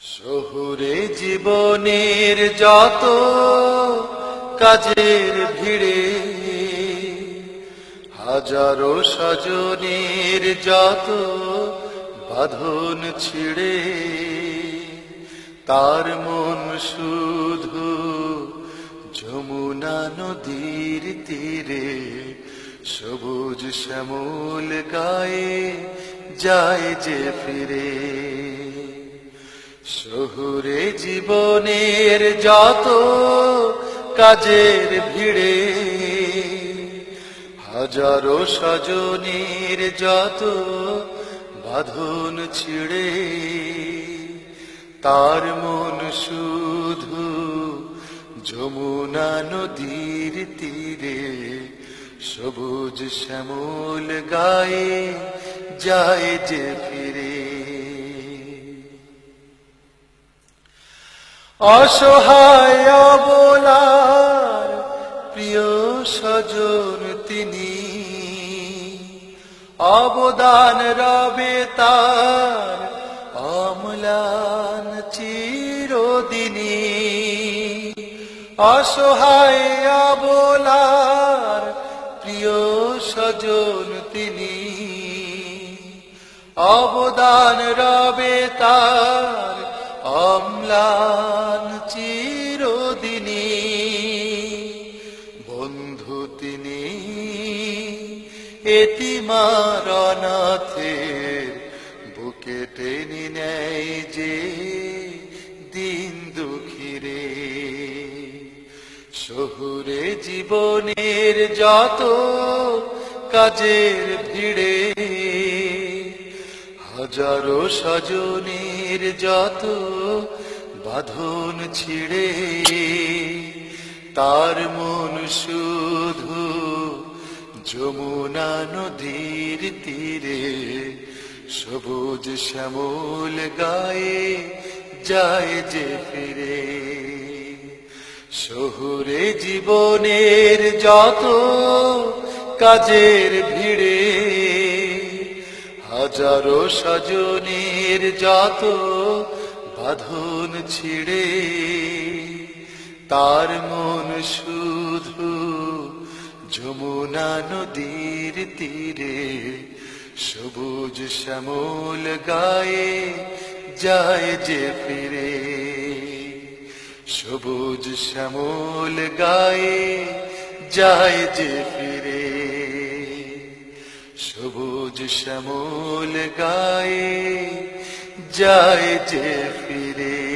শহুরে জীবনের যত কাজের ভিড়ে, হাজারো সজনের যত বাঁধন ছিড়ে, তার মন শুধু যমুনা নদীর তীরে, সবুজ শ্যামল গায়ে যায় যে ফিরে। শহুরে জীবনের যত কাজের ভিড়ে, হাজারো সজনের যত বাঁধন ছিড়ে, তার মন শুধু যমুনা নদীর তীরে, সবুজ শ্যামল গায়ে যায় যে ফিরে। অসহায় অবলার প্রিয় স্বজন তিনি। অবদান রবে তার অমলান চিরদিনী অসহায় অবলার প্রিয় স্বজন তিনি। অবদান রবে তার অম্লান চিরদিনী বন্ধু তিনি এতিমার অনাথের বুকে টেনে নেয় যে দিন দুঃখীরে। শহুরে জীবনের যত কাজের ভিড়ে, হাজারো সজনের যত বাঁধন ছিড়ে, তার মন শুধু যমুনা নদীর তীরে, সবুজ শ্যামল গায়ে যায় যে ফিরে। শহুরে জীবনের যত কাজের ভিড়ে, হাজারো সজনের যত বাঁধন ছিড়ে, তার মন শুধু যমুনা নদীর তীরে, সবুজ শ্যামল গায়ে যায় যে ফিরে। সবুজ শ্যামল গায়ে যায় যে ফিরে। সবুজ শ্যামল গায়ে যায় যে ফিরে।